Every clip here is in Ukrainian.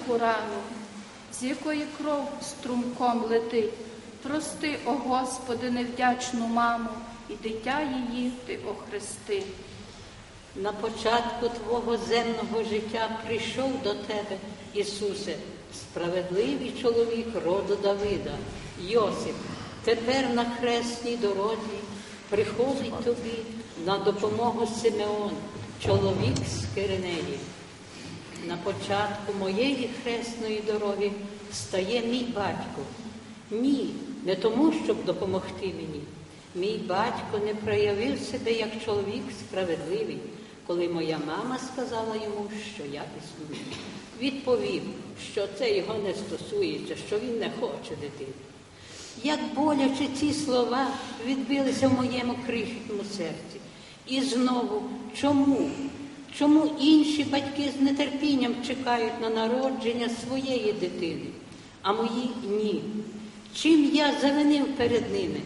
велику рану, з якої кров струмком летить. Прости, о Господи, невдячну маму, і дитя її ти охрести. На початку Твого земного життя прийшов до Тебе, Ісусе, справедливий чоловік роду Давида, Йосип, тепер на хресній дорозі приходить тобі на допомогу Симеон, чоловік з Киринеї. На початку моєї хресної дороги стає мій батько. Ні, не тому, щоб допомогти мені. Мій батько не проявив себе як чоловік справедливий, коли моя мама сказала йому, що я існую. Відповів, що це його не стосується, що він не хоче дитини. Як боляче ці слова відбилися в моєму крихітному серці. І знову, чому? Чому інші батьки з нетерпінням чекають на народження своєї дитини, а мої ні? Чим я завинив перед ними?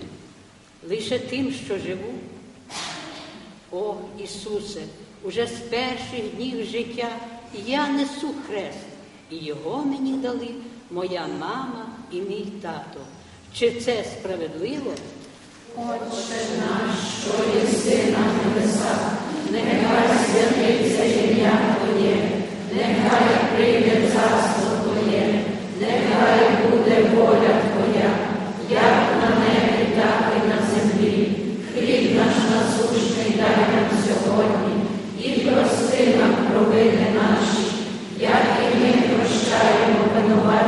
Лише тим, що живу? О, Ісусе, уже з перших днів життя я несу хрест, і його мені дали моя мама і мій тато. Чи це справедливо? Отче the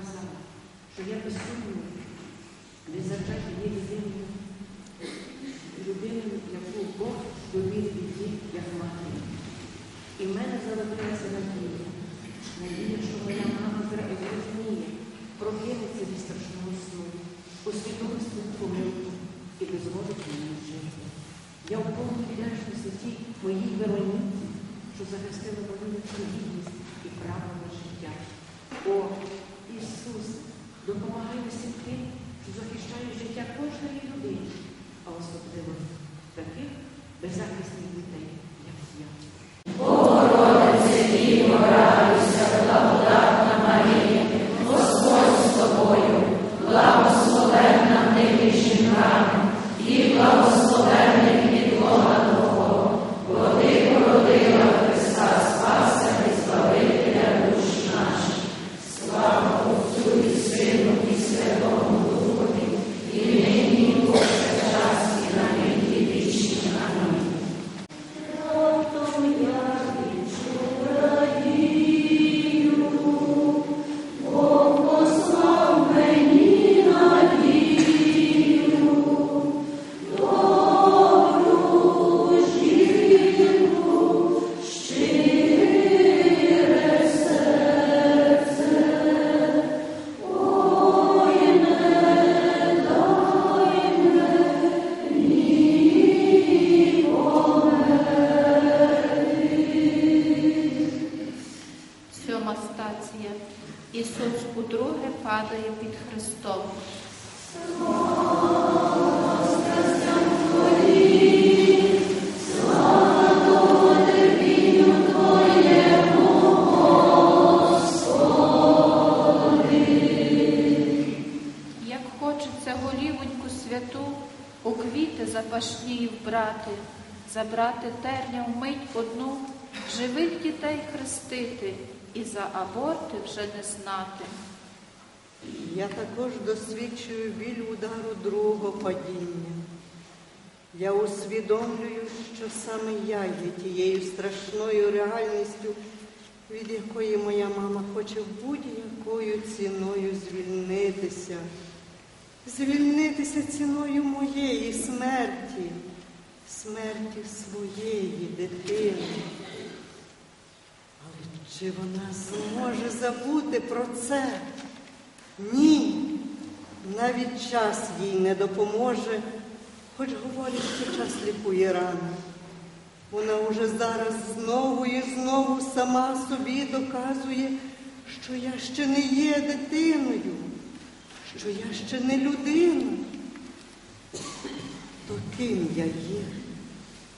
Казала, що я без сумніву не завжди є людиною, людину, яку Бог довірив її як матері. І в мене залишилася надія. Надія, що моя мама зрозуміє, прокинеться від страшного сну, усвідомить помилку і дозволить мені жити. Я в повній вдячності тій моїй Вероніці, що захистила мою гідність і право на життя. О, Ісус, допомагай усім тим, що захищають життя кожної людини, а особливо таких беззахисних дітей, як я. Забрати терня вмить одну, живих дітей хрестити і за аборти вже не знати. Я також досвідчую біль удару другого падіння. Я усвідомлюю, що саме я є тією страшною реальністю, від якої моя мама хоче будь-якою ціною звільнитися, звільнитися ціною моєї смерті, смерті своєї дитини. Але чи вона зможе забути про це? Ні, навіть час їй не допоможе, хоч говорить, що час лікує рани. Вона уже зараз знову і знову сама собі доказує, що я ще не є дитиною, що я ще не людина. То ким я є?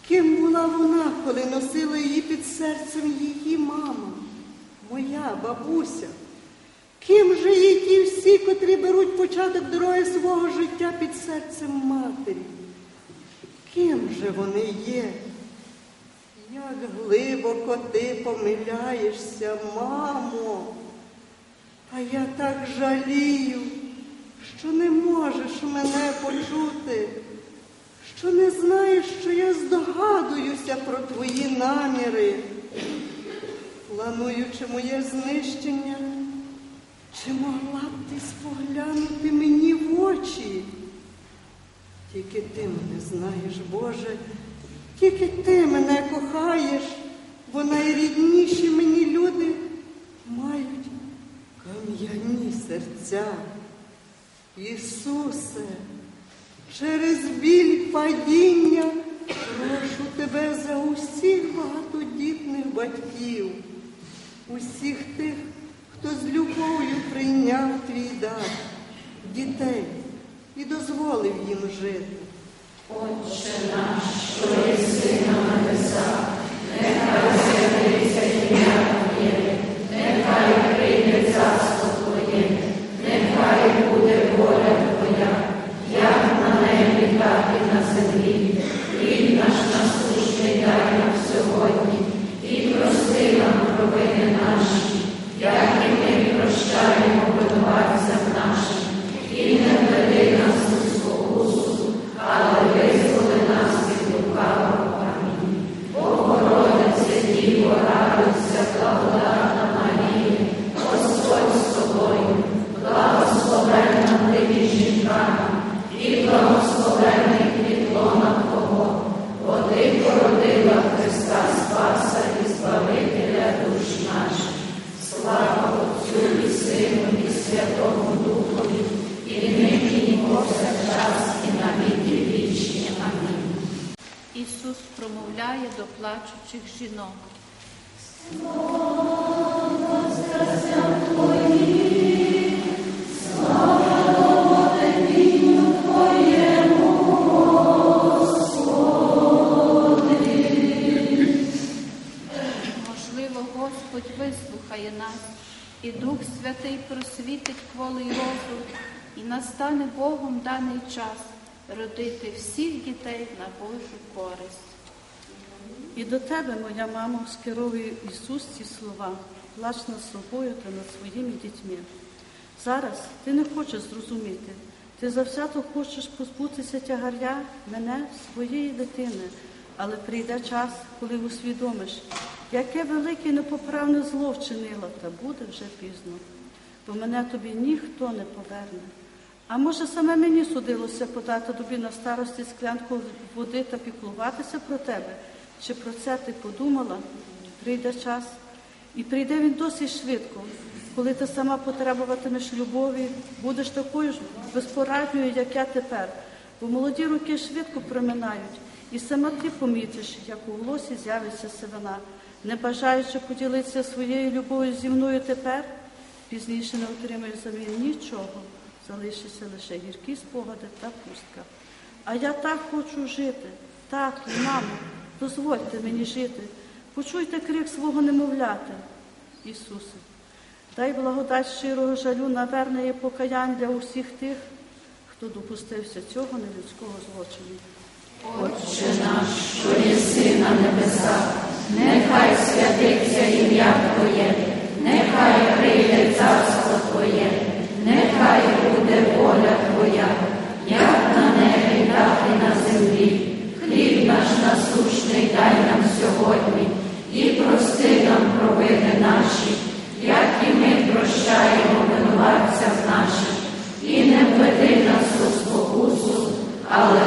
Ким була вона, коли носила її під серцем її мама, моя бабуся? Ким же є ті всі, котрі беруть початок дороги свого життя під серцем матері? Ким же вони є? Як глибоко ти помиляєшся, мамо. А я так жалію, що не можеш мене почути, що не знаєш, що я здогадуюся про твої наміри, плануючи моє знищення. Чи могла б ти споглянути мені в очі? Тільки ти мене знаєш, Боже, тільки ти мене кохаєш, бо найрідніші мені люди мають кам'яні серця. Ісусе, через біль падіння прошу тебе за усіх багатодітних батьків, усіх тих, хто з любов'ю прийняв твій дар, дітей і дозволив їм жити. Ісус до плачучих жінок. Можливо, Господь вислухає нас, і Дух Святий просвітить кволий розум, і настане Богом даний час родити всіх дітей на Божу користь. І до тебе, моя мамо, скеровує Ісус ці слова, плач над собою та над своїми дітьми. Зараз ти не хочеш зрозуміти, ти завзято хочеш позбутися тягаря мене, своєї дитини, але прийде час, коли усвідомиш, яке велике непоправне зло вчинила, та буде вже пізно, бо мене тобі ніхто не поверне. А може, саме мені судилося подати тобі на старості склянку води та піклуватися про тебе? Чи про це ти подумала? Прийде час, і прийде він досить швидко, коли ти сама потребуватимеш любові, будеш такою ж безпорадною, як я тепер, бо молоді роки швидко проминають, і сама ти помітиш, як у волосі з'явиться сивина, не бажаючи поділитися своєю любов'ю зі мною тепер, пізніше не отримаєш замін нічого, залишиться лише гіркі спогади та пустка. А я так хочу жити, тату, мамо, дозвольте мені жити, почуйте крик свого немовляти. Ісусе, дай благодать щирого жалю, навернеє покаянь для усіх тих, хто допустився цього нелюдського злочину. ahora